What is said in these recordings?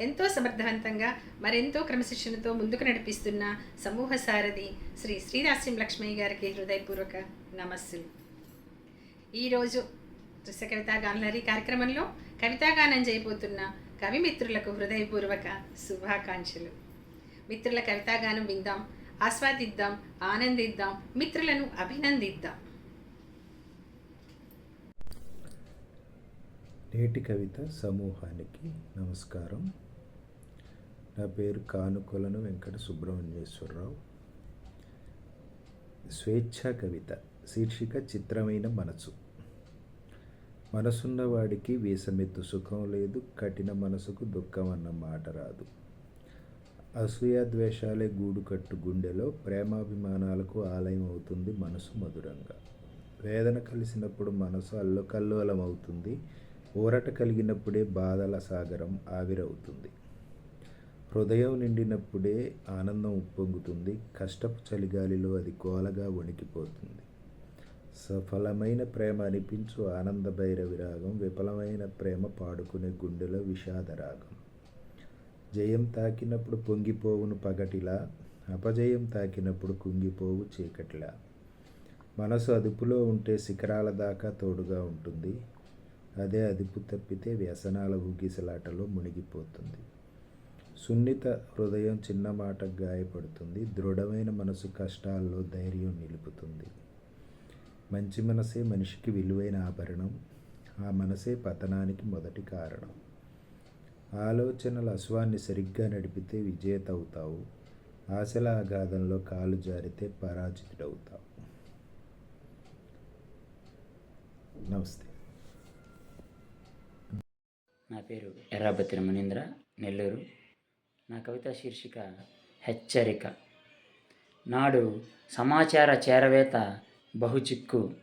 ఎంతో సమర్థవంతంగా మరెంతో క్రమశిక్షణతో ముందుకు నడిపిస్తున్న సమూహ సారథి శ్రీ శ్రీరాశ్యం లక్ష్మయ్య గారికి హృదయపూర్వక నమస్సులు. ఈరోజు దృశ్య కవితా కార్యక్రమంలో కవితాగానం చేయబోతున్న కవి మిత్రులకు హృదయపూర్వక శుభాకాంక్షలు. మిత్రుల కవితాగానం విందాం ఆస్వాదిద్దాం ఆనందిద్దాం మిత్రులను అభినందిద్దాం. నేటి కవిత సమూహానికి నమస్కారం. నా పేరు కానుకొలను వెంకట సుబ్రహ్మణ్యేశ్వరరావు. స్వేచ్ఛ కవిత శీర్షిక చిత్రమైన మనసు. మనసున్నవాడికి వీసమెత్తు సుఖం లేదు కఠిన మనసుకు దుఃఖం అన్న మాట రాదు. అసూయ ద్వేషాలే గూడు కట్టు గుండెలో ప్రేమాభిమానాలకు ఆలయం అవుతుంది మనసు మధురంగా. వేదన కలిసినప్పుడు మనసు అల్లుకల్లోలం అవుతుంది ఊరట కలిగినప్పుడే బాధల సాగరం ఆవిరవుతుంది. హృదయం నిండినప్పుడే ఆనందం ఉప్పొంగుతుంది కష్టపు చలిగాలిలో అది కోలగా వణికిపోతుంది. సఫలమైన ప్రేమ అనిపించు ఆనంద భైరవి రాగం విఫలమైన ప్రేమ పాడుకునే గుండెలో విషాద రాగం. జయం తాకినప్పుడు పొంగిపోవును పగటిలా అపజయం తాకినప్పుడు కుంగిపోవు చీకటిలా. మనసు అదుపులో ఉంటే శిఖరాల దాకా తోడుగా ఉంటుంది అదే అదుపు తప్పితే వ్యసనాల ఊగిసలాటలో మునిగిపోతుంది. సున్నిత హృదయం చిన్న మాట గాయపడుతుంది. దృఢమైన మనసు కష్టాల్లో ధైర్యం నిలుపుతుంది. మంచి మనసే మనిషికి విలువైన ఆభరణం. ఆ మనసే పతనానికి మొదటి కారణం. ఆలోచనల అశ్వాన్ని సరిగ్గా నడిపితే విజేత అవుతావు ఆశల ఆఘాతంలో కాలు జారితే పరాజితుడవుతావు. నమస్తే. నా పేరు ఎర్రాబత్తిన మునీంద్ర నెల్లూరు. నా కవిత శీర్షిక హెచ్చరిక. నాడు సమాచార చేరవేత బహుచిక్కు.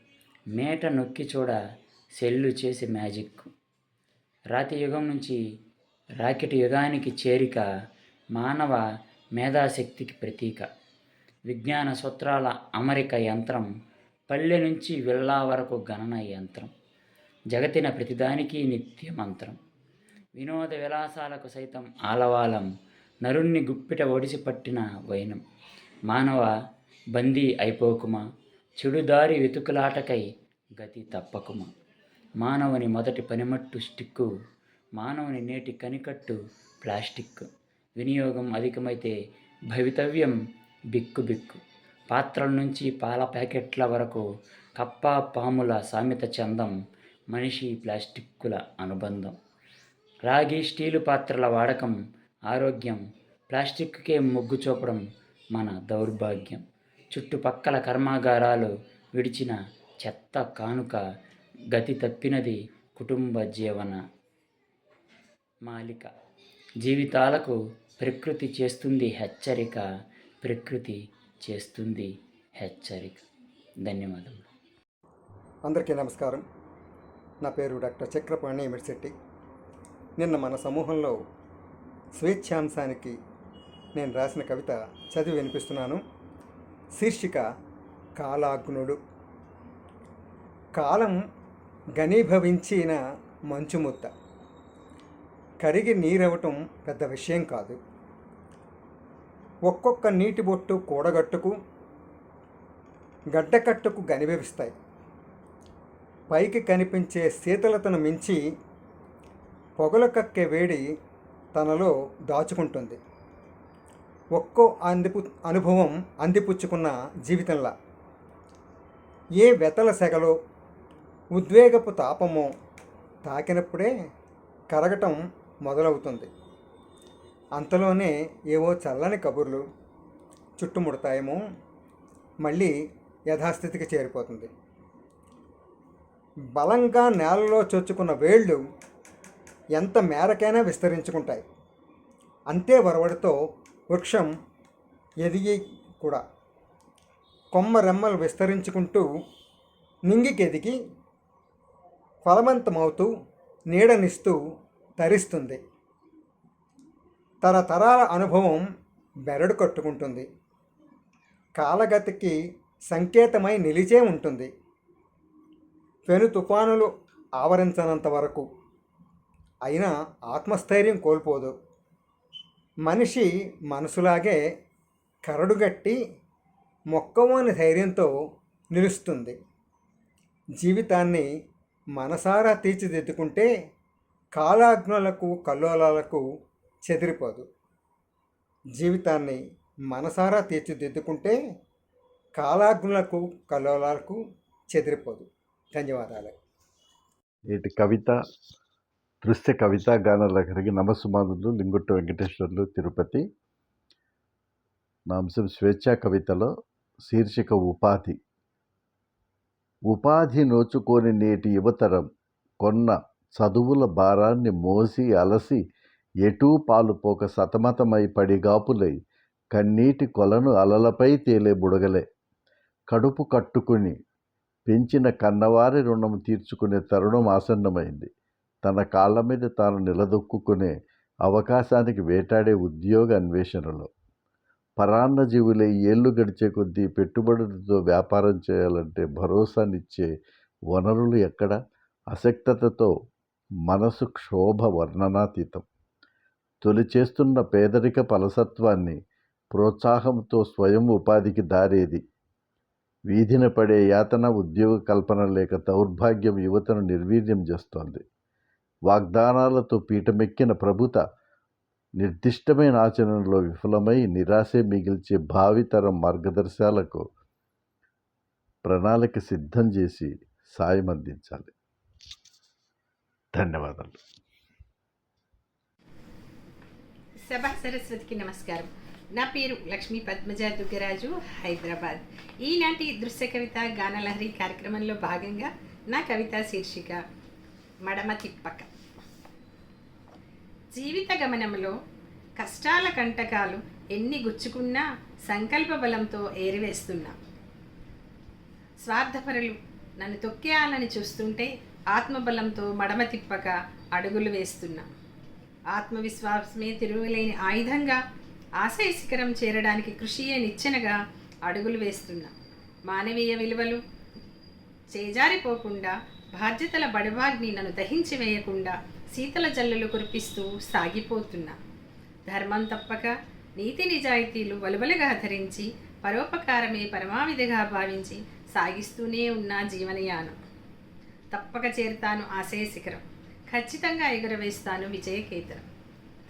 మేట నొక్కి చూడ సెల్లు చేసి మ్యాజిక్ రాతి యుగం నుంచి రాకెట్ యుగానికి చేరిక మానవ మేధాశక్తికి ప్రతీక. విజ్ఞాన సూత్రాల అమరిక యంత్రం పల్లె నుంచి విల్లా వరకు గణన యంత్రం. జగతిన ప్రతిదానికి నిత్య మంత్రం వినోద విలాసాలకు సైతం ఆలవాలం నరుణ్ణి గుప్పిట ఒడిసి పట్టిన వైనం. మానవ బందీ అయిపోకుమా? చెడుదారి వెతుకులాటకై గతి తప్పకుమా? మానవుని మొదటి పనిమట్టు స్టిక్కు మానవుని నేటి కనికట్టు ప్లాస్టిక్. వినియోగం అధికమైతే భవితవ్యం బిక్కు బిక్కు. పాత్రల నుంచి పాల ప్యాకెట్ల వరకు కప్ప పాముల సామెత చందం మనిషి ప్లాస్టిక్కుల అనుబంధం. రాగి స్టీలు పాత్రల వాడకం ఆరోగ్యం ప్లాస్టిక్కే మొగ్గు చూపడం మన దౌర్భాగ్యం. చుట్టుపక్కల కర్మాగారాలు విడిచిన చెత్త కానుక గతి తప్పినది కుటుంబ జీవన మాలిక. జీవితాలకు ప్రకృతి చేస్తుంది హెచ్చరిక ప్రకృతి చేస్తుంది హెచ్చరిక. ధన్యవాదములు. అందరికీ నమస్కారం. నా పేరు డాక్టర్ చక్రపాణి మిడిశెట్టి. నిన్న మన సమూహంలో స్వేచ్ఛాంశానికి నేను రాసిన కవిత చదివి వినిపిస్తున్నాను. శీర్షిక కాలాగ్నుడు. కాలం ఘనీభవించిన మంచుముద్ద కరిగి నీరవటం పెద్ద విషయం కాదు. ఒక్కొక్క నీటి బొట్టు కూడగట్టుకు గడ్డకట్టుకు గనిభవిస్తాయి పైకి కనిపించే శీతలతను మించి పొగలు కక్కే వేడి తనలో దాచుకుంటుంది. ఒక్కో అందిపు అనుభవం అందిపుచ్చుకున్న జీవితంలా. ఏ వెతల సెగలో ఉద్వేగపు తాపమో తాకినప్పుడే కరగటం మొదలవుతుంది. అంతలోనే ఏవో చల్లని కబుర్లు చుట్టుముడతాయేమో మళ్ళీ యథాస్థితికి చేరిపోతుంది. బలంగా నేలలో చొచ్చుకున్న వేళ్ళు ఎంత మేరకైనా విస్తరించుకుంటాయి. అంతే వరవడితో వృక్షం ఎదిగి కూడా కొమ్మ రెమ్మలు విస్తరించుకుంటూ నింగికెదిగి ఫలవంతమవుతూ నీడనిస్తూ తరిస్తుంది. తరతరాల అనుభవం బెరడు కట్టుకుంటుంది. కాలగతికి సంకేతమై నిలిచే ఉంటుంది. పెను తుఫానులు ఆవరించనంత వరకు అయినా ఆత్మస్థైర్యం కోల్పోదు. మనిషి మనసులాగే కరడుగట్టి మొక్కవోని ధైర్యంతో నిలుస్తుంది. జీవితాన్ని మనసారా తీర్చిదిద్దుకుంటే కాలాగ్నులకు కల్లోలాలకు చెదిరిపోదు. జీవితాన్ని మనసారా తీర్చిదిద్దుకుంటే కాలాగ్నులకు కల్లోలాలకు చెదిరిపోదు. ధన్యవాదాలు. నేటి కవిత? దృశ్య కవిత గానలహరికి నమస్సుమానులు లింగుట్టు వెంకటేశ్వర్లు తిరుపతి. నా అంశం స్వేచ్ఛా కవితలో శీర్షిక ఉపాధి. ఉపాధి నోచుకొని నేటి యువతరం కొన్న చదువుల భారాన్ని మోసి అలసి ఎటూ పాలుపోక సతమతమై పడిగాపులై కన్నీటి కొలను అలలపై తేలే బుడగలే. కడుపు కట్టుకుని పెంచిన కన్నవారి రుణం తీర్చుకునే తరుణం ఆసన్నమైంది. తన కాళ్ళ మీద తాను నిలదొక్కునే అవకాశానికి వేటాడే ఉద్యోగ అన్వేషణలో. పరాన్నజీవులే ఏళ్ళు గడిచే కొద్దీ పెట్టుబడులతో వ్యాపారం చేయాలంటే భరోసానిచ్చే వనరులు ఎక్కడ? అసక్తతతో మనసు క్షోభ వర్ణనాతీతం. తొలి చేస్తున్న పేదరిక పలసత్వాన్ని ప్రోత్సాహంతో స్వయం ఉపాధికి దారేది. వీధిన పడే యాతన ఉద్యోగ కల్పన లేక దౌర్భాగ్యం యువతను నిర్వీర్యం చేస్తోంది. వాగ్దానాలతో పీఠమెక్కిన ప్రభుత నిర్దిష్టమైన ఆచరణలో విఫలమై నిరాశే మిగిల్చే భావితరం మార్గదర్శాలకు ప్రణాళిక సిద్ధం చేసి సాయం అందించాలి. ధన్యవాదాలు. సభా సరస్వతికి నమస్కారం. నా పేరు లక్ష్మీ పద్మజ దుగ్గరాజు హైదరాబాద్. ఈనాటి దృశ్య కవిత గానలహరి కార్యక్రమంలో భాగంగా నా కవిత శీర్షిక మడమ తిప్పక. జీవిత గమనంలో కష్టాల కంటకాలు ఎన్ని గుచ్చుకున్నా సంకల్ప బలంతో ఏరివేస్తున్నా. స్వార్థపరులు నన్ను తొక్కేయాలని చూస్తుంటే ఆత్మబలంతో మడమ తిప్పక అడుగులు వేస్తున్నా. ఆత్మవిశ్వాసమే తిరుగులేని ఆయుధంగా ఆశయ శిఖరం చేరడానికి కృషియే నిచ్చెనగా అడుగులు వేస్తున్నా. మానవీయ విలువలు చేజారిపోకుండా బాధ్యతల బడవాగ్ని నన్ను దహించి వేయకుండా శీతల జల్లులు కురిపిస్తూ సాగిపోతున్నా. ధర్మం తప్పక నీతి నిజాయితీలు వలువలుగా ధరించి పరోపకారమే పరమావిధిగా భావించి సాగిస్తూనే ఉన్న జీవనయానం. తప్పక చేరుతాను ఆశయ శిఖరం. ఖచ్చితంగా ఎగురవేస్తాను విజయకేతనం.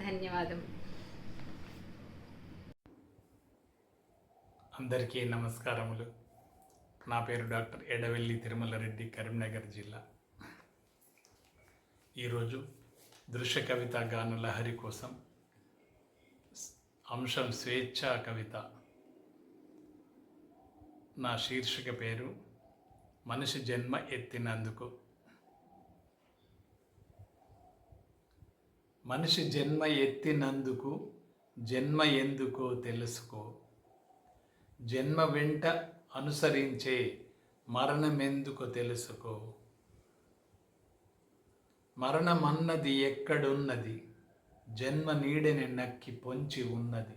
ధన్యవాదం అందరికీ నమస్కారములు. నా పేరు డాక్టర్ ఎడవెల్లి తిరుమల రెడ్డి కరీంనగర్ జిల్లా. ఈరోజు దృశ్య కవిత గాన లహరి కోసం అంశం స్వేచ్ఛా కవిత. నా శీర్షిక పేరు మనిషి జన్మ ఎత్తినందుకు. మనిషి జన్మ ఎత్తినందుకు జన్మ ఎందుకో తెలుసుకో. జన్మ వెంట అనుసరించే మరణమెందుకు తెలుసుకో. మరణమన్నది ఎక్కడున్నది? జన్మ నీడని నక్కి పొంచి ఉన్నది.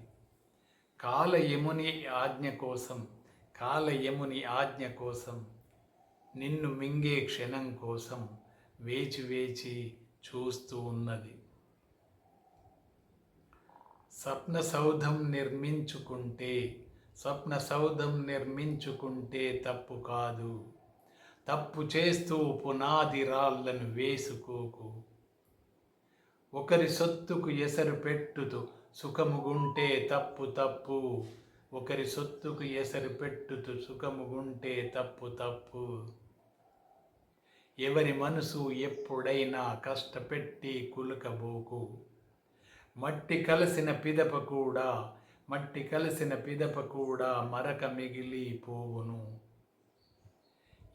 కాలయముని ఆజ్ఞ కోసం కాలయముని ఆజ్ఞ కోసం నిన్ను మింగే క్షణం కోసం వేచి వేచి చూస్తూ ఉన్నది. స్వప్న సౌధం నిర్మించుకుంటే స్వప్న సౌధం నిర్మించుకుంటే తప్పు కాదు. తప్పు చేస్తూ పునాది రాళ్ళను వేసుకోకు. ఒకరి సొత్తుకు ఎసరు పెట్టుతూ సుఖముగుంటే తప్పు తప్పు. ఒకరి సొత్తుకు ఎసరు పెట్టుతూ సుఖముగుంటే తప్పు తప్పు. ఎవరి మనసు ఎప్పుడైనా కష్టపెట్టి కులుకబోకు. మట్టి కలిసిన పిదప కూడా మట్టి కలిసిన పిదప కూడా మరక మిగిలిపోవును.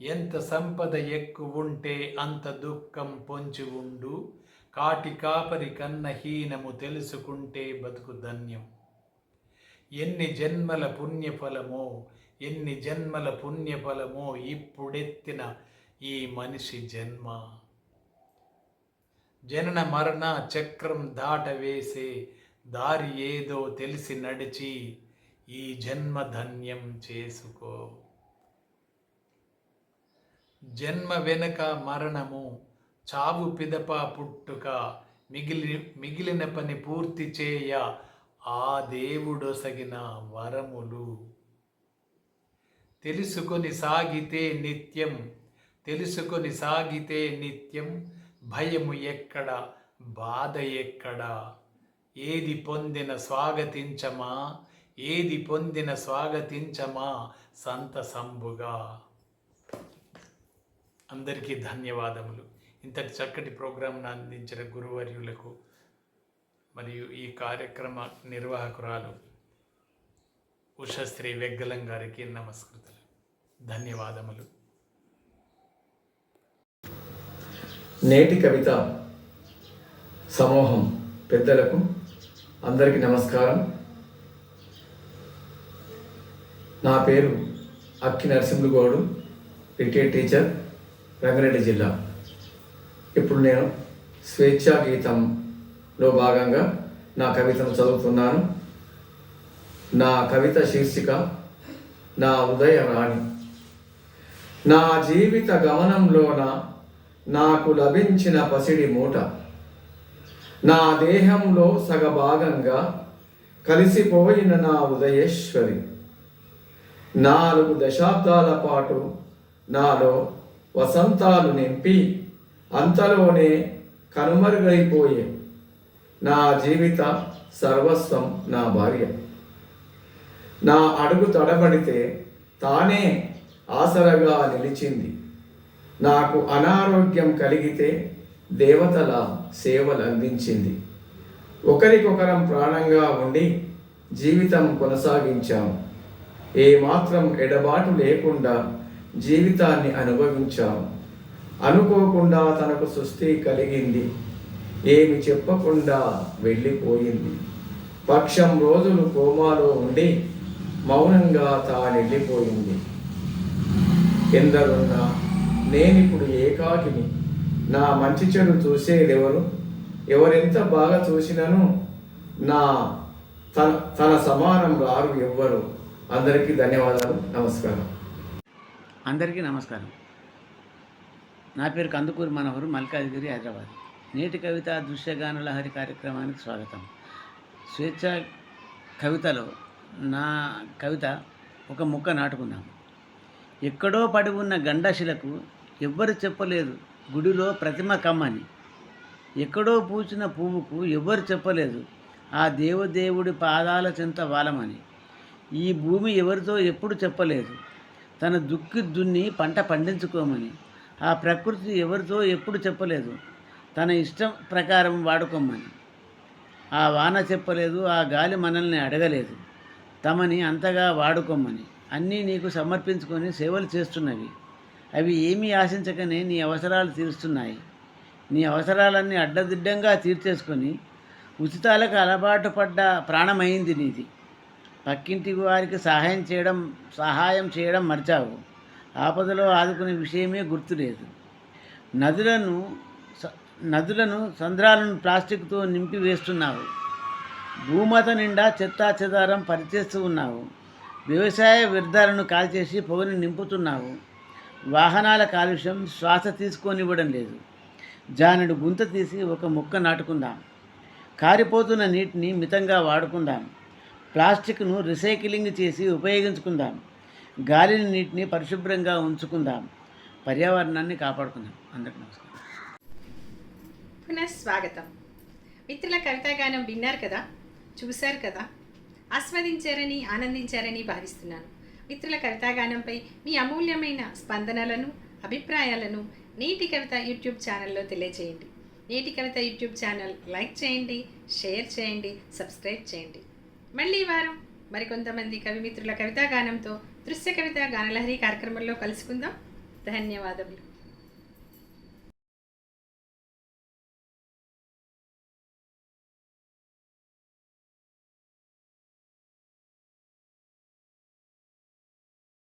ఎంత సంపద ఎక్కువుంటే అంత దుఃఖం పొంచి ఉండు. కాటి కాపరి కన్న హీనము తెలుసుకుంటే బతుకు ధన్యం. ఎన్ని జన్మల పుణ్యఫలమో ఎన్ని జన్మల పుణ్యఫలమో ఇప్పుడెత్తిన ఈ మనిషి జన్మ. జనన మరణ చక్రం దాటవేసే దారి ఏదో తెలిసి నడిచి ఈ జన్మ ధన్యం చేసుకో. జన్మ వెనక మరణము చావు పిదప పుట్టుక మిగిలి మిగిలిన పని పూర్తి చేయ ఆ దేవుడొసగిన వరములు. తెలుసుకొని సాగితే నిత్యం తెలుసుకొని సాగితే నిత్యం భయము ఎక్కడ బాధ ఎక్కడ? ఏది పొందిన స్వాగతించమా? ఏది పొందిన స్వాగతించమా? సంతసంబుగా. అందరికీ ధన్యవాదములు. ఇంతటి చక్కటి ప్రోగ్రాంను అందించిన గురువర్యులకు మరియు ఈ కార్యక్రమ నిర్వాహకురాలు ఉషశ్రీ వెగ్గలం గారికి నమస్కృతులు. ధన్యవాదములు. నేటి కవిత సమూహం పెద్దలకు అందరికీ నమస్కారం. నా పేరు అక్కి నరసింహుగౌడు రిటైర్డ్ టీచర్. రంగారెడ్డి జిల్లా. ఇప్పుడు నేను స్వేచ్ఛా గీతంలో భాగంగా నా కవితను చదువుతున్నాను. నా కవిత శీర్షిక నా ఉదయ రాణి. నా జీవిత గమనంలోన నాకు లభించిన పసిడి మూట. నా దేహంలో సగభాగంగా కలిసిపోయిన నా ఉదయేశ్వరి. నాలుగు దశాబ్దాల పాటు నాలో వసంతాలు నింపి అంతలోనే కనుమరుగైపోయే నా జీవిత సర్వస్వం నా భార్య. నా అడుగు తడబడితే తానే ఆసరగా నిలిచింది. నాకు అనారోగ్యం కలిగితే దేవతల సేవలు అందించింది. ఒకరికొకరం ప్రాణంగా ఉండి జీవితం కొనసాగించాము ఏమాత్రం ఎడబాటు లేకుండా జీవితాన్ని అనుభవించాము. అనుకోకుండా తనకు సుస్థి కలిగింది. ఏమి చెప్పకుండా వెళ్ళిపోయింది. పక్షం రోజులు కోమాలో ఉండి మౌనంగా తానెళ్ళిపోయింది. ఎందరున్నా నేనిప్పుడు ఏకాకిని. నా మంచి చెడు చూసేదెవరు? ఎవరెంత బాగా చూసినను? నా తన తన సమానం రారు ఎవ్వరు? అందరికీ ధన్యవాదాలు. నమస్కారం. అందరికీ నమస్కారం. నా పేరు కందుకూరి మనోహర్ మల్కాజ్గిరి హైదరాబాద్. నేటి కవిత దృశ్యగాన లహరి కార్యక్రమానికి స్వాగతం. స్వేచ్ఛ కవితలో నా కవిత ఒక ముక్క నాటుకున్నాం ఎక్కడో పడి ఉన్న గండశిలకు ఎవ్వరు చెప్పలేదు గుడిలో ప్రతిమ కమ్మని. ఎక్కడో పూచిన పువ్వుకు ఎవ్వరు చెప్పలేదు ఆ దేవదేవుడి పాదాల చెంత వాలమని. ఈ భూమి ఎవరితో ఎప్పుడు చెప్పలేదు? తన దుక్కి దున్ని పంట పండించుకోమని. ఆ ప్రకృతి ఎవరితో ఎప్పుడు చెప్పలేదు. తన ఇష్టం ప్రకారం వాడుకోమని. ఆ వాన చెప్పలేదు ఆ గాలి మనల్ని అడగలేదు. తమని అంతగా వాడుకోమని. అన్నీ నీకు సమర్పించుకొని సేవలు చేస్తున్నవి. అవి ఏమీ ఆశించకనే నీ అవసరాలు తీరుస్తున్నాయి. నీ అవసరాలన్నీ అడ్డదిడ్డంగా తీర్చేసుకొని ఉచితాలకు అలవాటు పడ్డ ప్రాణమైంది నీది. పక్కింటి వారికి సహాయం చేయడం సహాయం చేయడం మర్చావు. ఆపదలో ఆదుకునే విషయమే గుర్తులేదు. నదులను స- నదులను సంద్రాలను ప్లాస్టిక్తో నింపి వేస్తున్నావు భూమత నిండా చెత్తా చెదారం పరిచేస్తూ ఉన్నావు. వ్యవసాయ వ్యర్థాలను కాల్చేసి పొగని నింపుతున్నావు. వాహనాల కాలుష్యం శ్వాస తీసుకొనివ్వడం లేదు. జానుడు గుంత తీసి ఒక మొక్క నాటుకుందాం. కారిపోతున్న నీటిని మితంగా వాడుకుందాం. ప్లాస్టిక్ను రీసైక్లింగ్ చేసి ఉపయోగించుకుందాం. గాలిని నీటిని పరిశుభ్రంగా ఉంచుకుందాం. పర్యావరణాన్ని కాపాడుకుందాం. అందరికీ నమస్కారం. పునః స్వాగతం మిత్రుల కవితాగానం విన్నారు కదా? చూశారు కదా? ఆస్వాదించారని ఆనందించారని భావిస్తున్నాను. మిత్రుల కవితాగానంపై మీ అమూల్యమైన స్పందనలను అభిప్రాయాలను నేటి కవిత యూట్యూబ్ ఛానల్లో తెలియజేయండి నేటి కవిత యూట్యూబ్ ఛానల్ లైక్ చేయండి షేర్ చేయండి సబ్స్క్రైబ్ చేయండి. మళ్ళీ వారం మరికొంతమంది కవిమిత్రుల కవితా గానంతో దృశ్య కవిత గానలహరి కార్యక్రమంలో కలుసుకుందాం. ధన్యవాదములు.